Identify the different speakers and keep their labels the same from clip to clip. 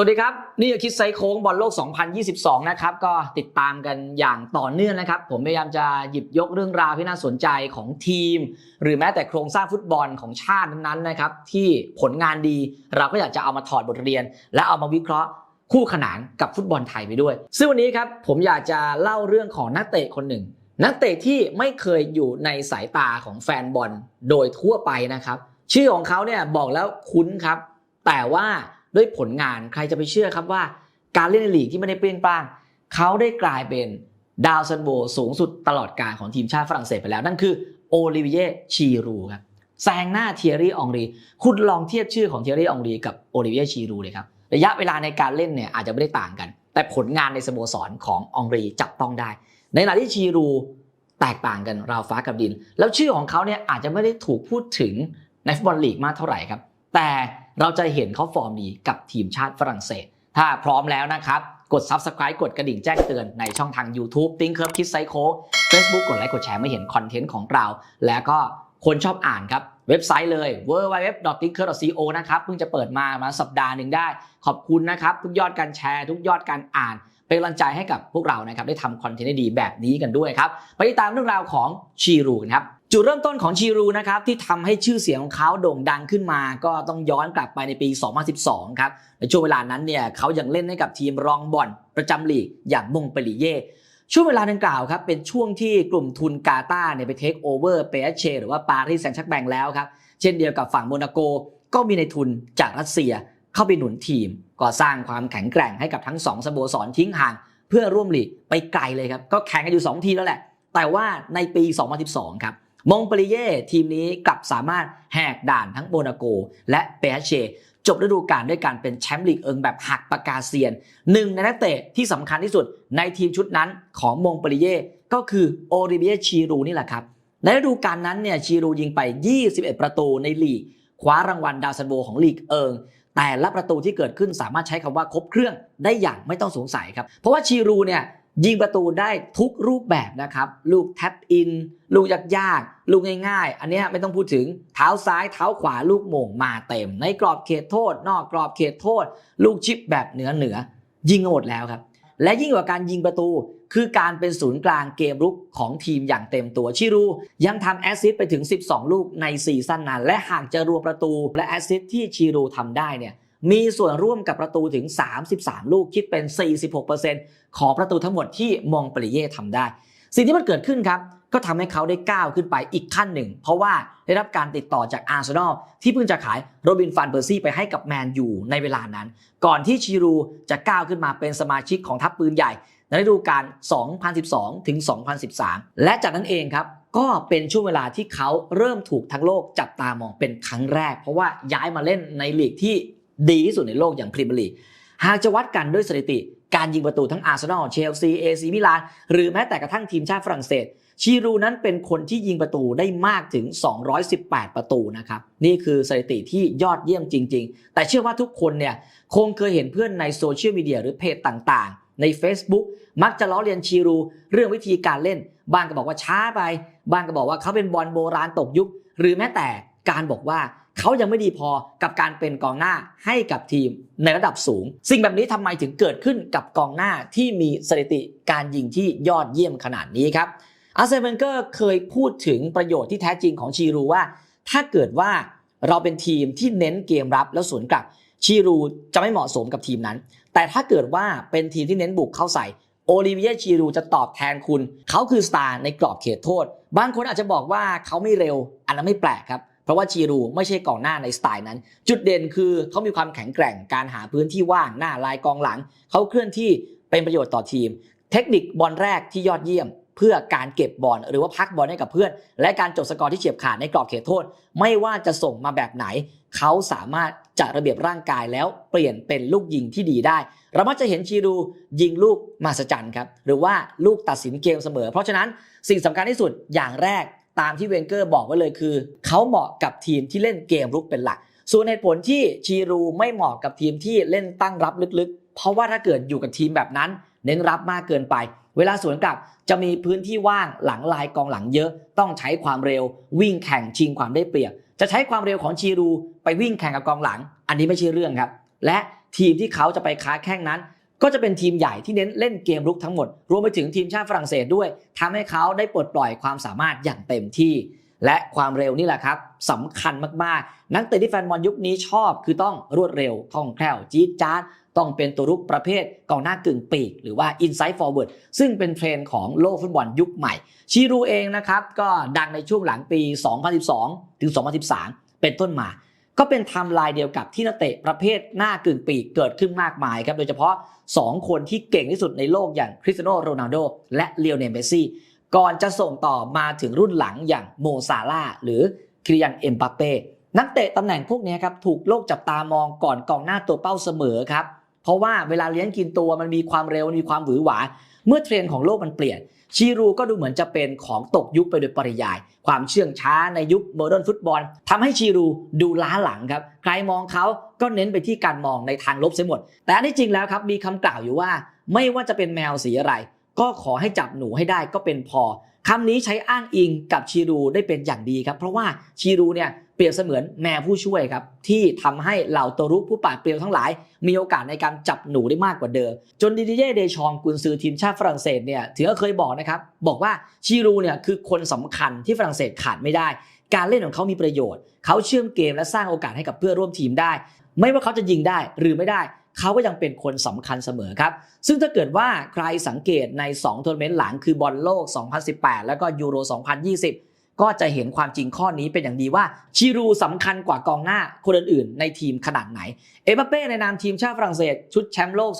Speaker 1: สวัสดีครับ นี่คือคิดไซโค้งบอลโลก 2022 นะครับ ก็ติดตามกันอย่างต่อเนื่องนะครับ ผมพยายามจะหยิบยกเรื่องราวที่น่าสนใจของทีม หรือแม้แต่โครงสร้างฟุตบอลของชาตินั้นๆนะครับ ที่ผลงานดีเราก็อยากจะเอามาถอดบทเรียน และเอามาวิเคราะห์คู่ขนานกับฟุตบอลไทยไปด้วย ซึ่งวันนี้ครับผมอยากจะเล่าเรื่องของนักเตะคนหนึ่ง นักเตะที่ไม่เคยอยู่ในสายตาของแฟนบอลโดยทั่วไปนะครับ ชื่อของเขาเนี่ยบอกแล้วคุ้นครับ แต่ว่า ด้วยผลงานใครจะไปเชื่อครับว่า การเล่นในลีกที่ไม่ได้เปรี้ยงปร้างเขาได้กลายเป็นดาวซันโบสูงสุดตลอดการของทีมชาติฝรั่งเศสไปแล้ว นั่นคือโอลิเวียชีรูครับแซงหน้าเทียรี่องรี คุณลองเทียบชื่อของเทียรี่องรีกับโอลิเวียชีรูเลยครับระยะเวลาในการเล่นเนี่ยอาจจะไม่ได้ต่างกัน แต่ผลงานในสโมสรของอองรีจับต้องได้ ในขณะที่ชีรูแตกต่างกันราวฟ้ากับดิน แล้วชื่อของเขาเนี่ยอาจจะไม่ได้ถูกพูดถึงในฟุตบอลลีกมากเท่าไหร่ครับ แต่เราจะเห็นเขาฟอร์มดีกับทีมชาติฝรั่งเศส ถ้าพร้อมแล้วนะครับ กด Subscribe กดกระดิ่งแจ้งเตือนในช่องทาง YouTube ติ้งเคิร์ฟคิดไซโค Facebook กดไลค์กดแชร์ไม่เห็นคอนเทนต์ของเรา แล้วก็คนชอบอ่านครับเว็บไซต์เลย w w w t i n k e r c o นะครับเพิ่งจะเปิดมามาสัปดาห์หนึ่งได้ ขอบคุณนะครับ ทุกยอดการแชร์ ทุกยอดการอ่าน เป็นกำลังใจให้กับพวกเรานะครับได้ทำคอนเทนต์ดีแบบนี้กันด้วยครับ ไปติดตามเรื่องราวของชีรูนครับ จุดเริ่มต้นของชีรูนะครับที่ทำให้ชื่อเสียงของเขาโด่งดังขึ้นมา ก็ต้องย้อนกลับไปในปี 2012 ครับ ในช่วงเวลานั้นเนี่ยเขายังเล่นให้กับทีมรองบอลประจำลีกอย่างมงเปรีเย่ช่วงเวลาดังกล่าวครับเป็นช่วงที่กลุ่มทุนกาตาเนี่ยไปเทคโอเวอร์เปเชหรือว่าปารีสแซงต์แชร์กแบงแล้วครับ เช่นเดียวกับฝั่งโมนาโก ก็มีในทุนจากรัสเซียเข้าไปหนุนทีม ก็สร้างความแข็งแกร่งให้กับทั้งสองสโมสรทิ้งห่าง เพื่อร่วมลีกไปไกลเลยครับก็แข่งกันอยู่ 2 ทีแล้วแหละ แต่ว่าในปี 2012 ครับ มงปรีเย่ทีมนี้กลับสามารถแหกด่านทั้งโมนาโก และเปเชจบฤดูกาลด้วยการเป็นแชมป์ลีกเอิงแบบหักปากกาเซียนหนึ่งในนักเตะที่สำคัญที่สุดในทีมชุดนั้นของมงปรีเย่ก็คือโอริเบียชีรูนี่แหละครับในฤดูกาลนั้นเนี่ยชีรูยิงไป 21 ประตูในลีก คว้ารางวัลดาวซันโบของลีกเอิง แต่ละประตูที่เกิดขึ้นสามารถใช้คำว่าครบเครื่องได้อย่างไม่ต้องสงสัยครับ เพราะว่าชีรูเนี่ย ยิงประตูได้ทุกรูปแบบนะครับ ลูกแท็บอิน ลูกยากๆ ลูกง่ายๆ อันนี้ไม่ต้องพูดถึงเท้าซ้ายเท้าขวาลูกโมงมาเต็ม ในกรอบเขตโทษ นอกกรอบเขตโทษ ลูกชิปแบบเหนือเหนือ ยิงหมดแล้วครับ และยิ่งกว่าการยิงประตู คือการเป็นศูนย์กลางเกมรุกของทีมอย่างเต็มตัวชิรูยังทำแอสซิสต์ไปถึง 12 ลูกในซีซั่นนั้นและหากจะรวมประตูและแอสซิสต์ที่ชิรูทำได้เนี่ย มีส่วนร่วมกับประตูถึง 33 ลูกคิดเป็น 46%ของประตูทั้งหมดที่มองปริเย่ทำได้ สิ่งที่มันเกิดขึ้นครับ ก็ทำให้เขาได้ก้าวขึ้นไปอีกขั้นหนึ่ง เพราะว่าได้รับการติดต่อจากอาร์เซนอลที่เพิ่งจะขายโรบินฟานเปอร์ซี่ไปให้กับแมนยูในเวลานั้น ก่อนที่ชิรูจะก้าวขึ้นมาเป็นสมาชิกของทัพปืนใหญ่ในฤดูกาล 2012 ถึง 2013 และจากนั้นเองครับ ก็เป็นช่วงเวลาที่เขาเริ่มถูกทั้งโลกจับตามองเป็นครั้งแรก เพราะว่าย้ายมาเล่นในลีกที่ ดีที่สุดในโลกอย่างพรีเมียร์ลีกหากจะวัดกันด้วยสถิติ การยิงประตูทั้งอาร์เซนอลเชลซีเอซีมิลานหรือแม้แต่กระทั่งทีมชาติฝรั่งเศสชีรูนั้นเป็นคนที่ยิงประตูได้มากถึง 218 ประตูนะครับ นี่คือสถิติที่ยอดเยี่ยมจริง ๆ แต่เชื่อว่าทุกคนเนี่ยคงเคยเห็นเพื่อนในโซเชียลมีเดียหรือเพจต่างๆ ใน Facebook มักจะล้อเลียนชีรู เรื่องวิธีการเล่น บางก็บอกว่าช้าไป บางก็บอกว่าเขาเป็นบอลโบราณตกยุค หรือแม้แต่การบอกว่า เขายังไม่ดีพอกับการเป็นกองหน้าให้กับทีมในระดับสูง สิ่งแบบนี้ทำไมถึงเกิดขึ้นกับกองหน้าที่มีสถิติการยิงที่ยอดเยี่ยมขนาดนี้ครับอาร์เซนเวนเกอร์เคยพูดถึงประโยชน์ที่แท้จริงของชีรูว่า ถ้าเกิดว่าเราเป็นทีมที่เน้นเกมรับแล้วสวนกลับชีรูจะไม่เหมาะสมกับทีมนั้น แต่ถ้าเกิดว่าเป็นทีมที่เน้นบุกเข้าใส่โอลิเวียชีรูจะตอบแทนคุณ เขาคือสตาร์ในกรอบเขตโทษ บางคนอาจจะบอกว่าเขาไม่เร็ว อันนั้นไม่แปลกครับ เพราะว่าชีรูไม่ใช่กองหน้าในสไตล์นั้น จุดเด่นคือเขามีความแข็งแกร่งการหาพื้นที่ว่างหน้าลายกองหลัง เขาเคลื่อนที่เป็นประโยชน์ต่อทีม เทคนิคบอลแรกที่ยอดเยี่ยมเพื่อการเก็บบอลหรือว่าพักบอลให้กับเพื่อน และการจบสกอร์ที่เฉียบขาดในกรอบเขตโทษ ไม่ว่าจะส่งมาแบบไหน เขาสามารถจัดระเบียบร่างกายแล้วเปลี่ยนเป็นลูกยิงที่ดีได้ เรามักจะเห็นชีรูยิงลูกมาสจันครับหรือว่าลูกตัดสินเกมเสมอ เพราะฉะนั้นสิ่งสำคัญที่สุดอย่างแรก ตามที่เวนเกอร์บอกไว้เลยคือ เขาเหมาะกับทีมที่เล่นเกมรุกเป็นหลัก ส่วนเหตุผลที่ชีรูไม่เหมาะกับทีมที่เล่นตั้งรับลึกๆ เพราะว่าถ้าเกิดอยู่กับทีมแบบนั้น เน้นรับมากเกินไป เวลาสวนกลับจะมีพื้นที่ว่างหลังลายกองหลังเยอะ ต้องใช้ความเร็ว วิ่งแข่งชิงความได้เปรียบ จะใช้ความเร็วของชีรูไปวิ่งแข่งกับกองหลัง อันนี้ไม่ใช่เรื่องครับ และทีมที่เขาจะไปค้าแข่งนั้น ก็จะเป็นทีมใหญ่ที่เน้นเล่นเกมรุกทั้งหมด รวมไปถึงทีมชาติฝรั่งเศสด้วยทำให้เขาได้ปลดปล่อยความสามารถอย่างเต็มที่ และความเร็วนี่แหละครับสำคัญมากๆ นักเตะที่แฟนบอลยุคนี้ชอบ คือต้องรวดเร็วคล่องแคล่วจี๊ดจ๊าดต้องเป็นตัวรุกประเภทกองหน้ากึ่งปีก หรือว่า inside forward ซึ่งเป็นเทรนด์ของโลกฟุตบอลยุคใหม่ชีรูเองนะครับ ก็ดังในช่วงหลังปี 2012 ถึง 2013 เป็นต้นมา ก็เป็นไทม์ไลน์เดียวกับที่นักเตะประเภทหน้ากึ่งปีกเกิดขึ้นมากมายครับ โดยเฉพาะ 2 คนที่เก่งที่สุดในโลกอย่างคริสเตียโนโรนัลโดและเลโอเนลเมซี่ ก่อนจะส่งต่อมาถึงรุ่นหลังอย่างโมซาลาหรือคริยันเอ็มบัปเป้นักเตะตำแหน่งพวกนี้ครับถูกโลกจับตามองก่อนกองหน้าตัวเป้าเสมอครับ เพราะว่าเวลาเลี้ยงกินตัวมันมีความเร็วมันมีความหวือหวา เมื่อเทรนด์ของโลกมันเปลี่ยน ชีรูก็ดูเหมือนจะเป็นของตกยุคไปโดยปริยาย ความเชื่องช้าในยุคโมเดิร์นฟุตบอลทำให้ชีรูดูล้าหลังครับ ใครมองเขาก็เน้นไปที่การมองในทางลบเสียหมด แต่อันที่จริงแล้วครับมีคำกล่าวอยู่ว่า ไม่ว่าจะเป็นแมวสีอะไร ก็ขอให้จับหนูให้ได้ก็เป็นพอคำนี้ใช้อ้างอิงกับชีรูได้เป็นอย่างดีครับ เพราะว่าชีรูเนี่ยเปรียบเสมือนแมวผู้ช่วยครับ ที่ทำให้เหล่าตัวรุกผู้ปราดเปรียวทั้งหลาย มีโอกาสในการจับหนูได้มากกว่าเดิม จนดิดิเย่เดชองกุนซือทีมชาติฝรั่งเศสเนี่ยถือว่าเคยบอกนะครับ บอกว่าชีรูเนี่ยคือคนสำคัญที่ฝรั่งเศสขาดไม่ได้ การเล่นของเขามีประโยชน์ เขาเชื่อมเกมและสร้างโอกาสให้กับเพื่อร่วมทีมได้ ไม่ว่าเขาจะยิงได้หรือไม่ได้ เขาก็ยังเป็นคนสำคัญเสมอครับ ซึ่งถ้าเกิดว่าใครสังเกตใน2ทัวร์นาเมนต์หลังคือบอลโลก 2018 แล้วก็ยูโร 2020 ก็จะเห็นความจริงข้อนี้เป็นอย่างดีว่าชิรูสำคัญกว่ากองหน้าคนอื่นๆ ในทีมขนาดไหน เอ็มบัปเป้ในนามทีมชาติฝรั่งเศสชุดแชมป์โลก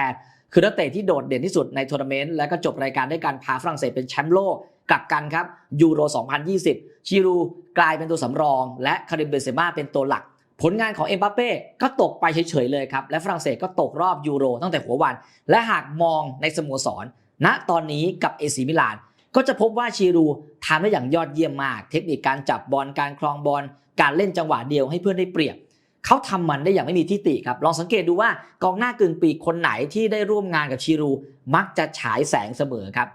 Speaker 1: 2018 คือนักเตะที่โดดเด่นที่สุดในทัวร์นาเมนต์และก็จบรายการด้วยการพาฝรั่งเศสเป็นแชมป์โลกกลับกันครับยูโร 2020 ชิรูกลายเป็นตัวสำรอง และคาริมเบนเซม่าเป็นตัวหลัก ผลงานของเอ็มบัปเป้ก็ตกไปเฉยๆเลยครับ และฝรั่งเศสก็ตกรอบยูโรตั้งแต่หัววัน และหากมองในสโมสร ณตอนนี้กับเอซีมิลาน ก็จะพบว่าชีรูทำได้อย่างยอดเยี่ยมมาก เทคนิคการจับบอลการครองบอลการเล่นจังหวะเดียวให้เพื่อนได้เปรียบเขาทำมันได้อย่างไม่มีที่ติครับ ลองสังเกตดูว่ากองหน้ากึ่งปีกคนไหนที่ได้ร่วมงานกับชีรู มักจะฉายแสงเสมอครับ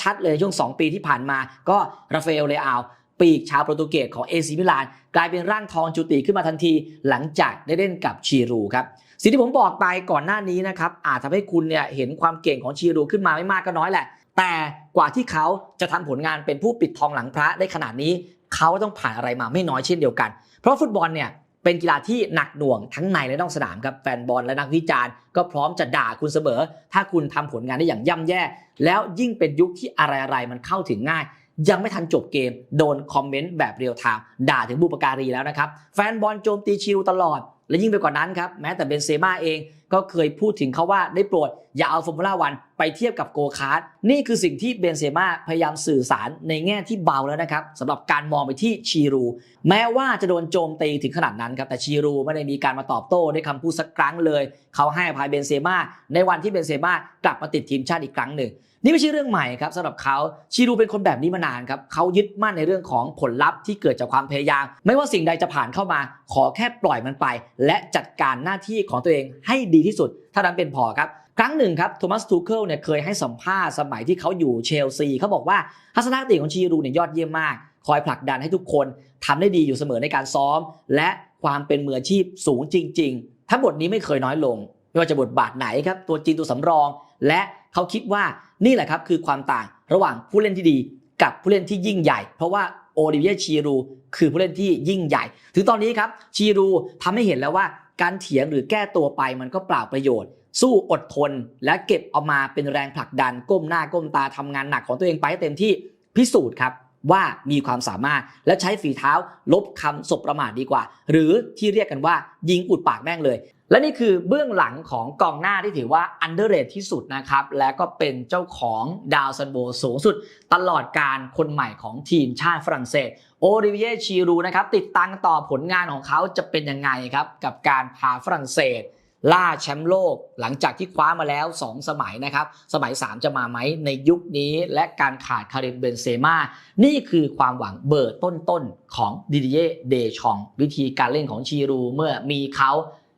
Speaker 1: ชัดๆเลยช่วง 2 ปีที่ผ่านมาก็ราฟาเอลเลอา ปีกชาวโปรตุเกสของเอซิมิลาน กลายเป็นร่างทองจุติขึ้นมาทันที หลังจากได้เล่นกับชีรูครับสิ่งที่ผมบอกไปก่อนหน้านี้นะครับอาจทำให้คุณเนี่ยเห็นความเก่งของชีรูขึ้นมาไม่มากก็น้อยแหละ แต่กว่าที่เขาจะทำผลงานเป็นผู้ปิดทองหลังพระได้ขนาดนี้ เขาต้องผ่านอะไรมาไม่น้อยเช่นเดียวกัน เพราะฟุตบอลเนี่ยเป็นกีฬาที่หนักหน่วงทั้งในและนอกสนามครับแฟนบอลและนักวิจารณ์ก็พร้อมจะด่าคุณเสมอ ถ้าคุณทำผลงานได้อย่างย่ำแย่ แล้วยิ่งเป็นยุคที่อะไรๆมันเข้าถึงง่าย ยังไม่ทันจบเกม โดนคอมเมนต์แบบเรียลไทม์ด่าถึงบุปการีแล้วนะครับ แฟนบอลโจมตีชิลตลอด และยิ่งไปกว่านั้นครับ แม้แต่เบนเซม่าเองก็เคยพูดถึงเขาว่าได้โปรด อย่าเอาฟอร์มูล่าวันไปเทียบกับโกคาร์ดนี่คือสิ่งที่เบนเซม่าพยายามสื่อสารในแง่ที่เบาแล้วนะครับสำหรับการมองไปที่ชีรู แม้ว่าจะโดนโจมตีถึงขนาดนั้นครับแต่ชีรูไม่ได้มีการมาตอบโต้ด้วยคำพูดสักครั้งเลย เขาให้อภัยเบนเซม่าในวันที่เบนเซม่ากลับมาติดทีมชาติอีกครั้งหนึ่ง นี่ไม่ใช่เรื่องใหม่ครับสำหรับเขาชีรูเป็นคนแบบนี้มานานครับเขายึดมั่นในเรื่องของผลลัพธ์ที่เกิดจากความพยายาม ไม่ว่าสิ่งใดจะผ่านเข้ามา ขอแค่ปล่อยมันไป และจัดการหน้าที่ของตัวเองให้ดีที่สุดเท่านั้นเป็นพอครับ ครั้งหนึ่งครับโทมัสทูเคิลเนี่ยเคยให้สัมภาษณ์สมัยที่เขาอยู่เชลซีเขาบอกว่าทัศนคติของชีรูเนี่ยยอดเยี่ยมมาก คอยผลักดันให้ทุกคนทำได้ดีอยู่เสมอในการซ้อม และความเป็นมืออาชีพสูงจริง ๆ ทั้งหมดนี้ไม่เคยน้อยลง ไม่ว่าจะบทบาทไหนครับตัวจริงตัวสำรอง และ เขาคิดว่านี่แหละครับคือความต่างระหว่างผู้เล่นที่ดีกับผู้เล่นที่ยิ่งใหญ่ เพราะว่าโอลิเวียชีรูคือผู้เล่นที่ยิ่งใหญ่ ถึงตอนนี้ครับชีรูทำให้เห็นแล้วว่าการเถียงหรือแก้ตัวไปมันก็เปล่าประโยชน์ สู้อดทน และเก็บเอามาเป็นแรงผลักดัน ก้มหน้าก้มตาทำงานหนักของตัวเองไปให้เต็มที่พิสูจน์ครับ ว่ามีความสามารถ และใช้ฝีเท้าลบคำสบประมาทดีกว่า หรือที่เรียกกันว่ายิงอุดปากแม่งเลย และนี่คือเบื้องหลังของกองหน้าที่ถือว่าอันเดอร์เรทที่สุดนะครับ และก็เป็นเจ้าของดาวซันโบสูงสุด ตลอดการคนใหม่ของทีมชาติฝรั่งเศสโอริเวียชีรูนะครับติดตามต่อผลงานของเขาจะเป็นยังไงครับกับการพาฝรั่งเศส ล่าแชมป์โลกหลังจากที่คว้ามาแล้ว 2 สมัยนะครับ สมัย 3 จะมาไหมในยุคนี้ และการขาดคาริมเบนเซม่านี่คือความหวังเบอร์ต้นๆของดิดิเย่เดชอง วิธีการเล่นของชีรูเมื่อมีเขา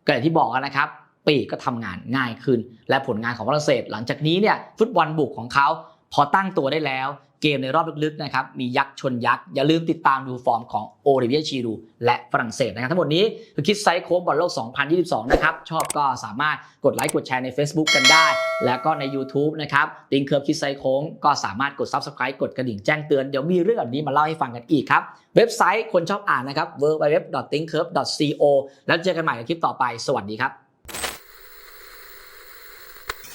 Speaker 1: ก็อย่างที่บอกนนะครับ ปีกก็ทำงานง่ายขึ้น และผลงานของฝรั่งเศส หลังจากนี้เนี่ยฟุตบอลบุกของเขา พอตั้งตัวได้แล้วเกมในรอบลึกๆนะครับมียักษ์ชนยักษ์ อย่าลืมติดตามดูฟอร์มของโอริเวียชีรูและฝรั่งเศสนะครับทั้งหมดนี้คือคิดไซส์โค้งบอลโลก 2022 นะครับ ชอบก็สามารถกดไลค์กดแชร์ใน Facebook กันได้ แล้วก็ใน YouTube นะครับติงเคิร์ฟคิดไซส์โค้งก็สามารถกด Subscribe กดกระดิ่งแจ้งเตือน เดี๋ยวมีเรื่องแบบนี้มาเล่าให้ฟังกันอีกครับ เว็บไซต์คนชอบอ่านนะครับ www.thinkcurve.co แล้วเจอกันใหม่ในคลิปต่อไปสวัสดีครับ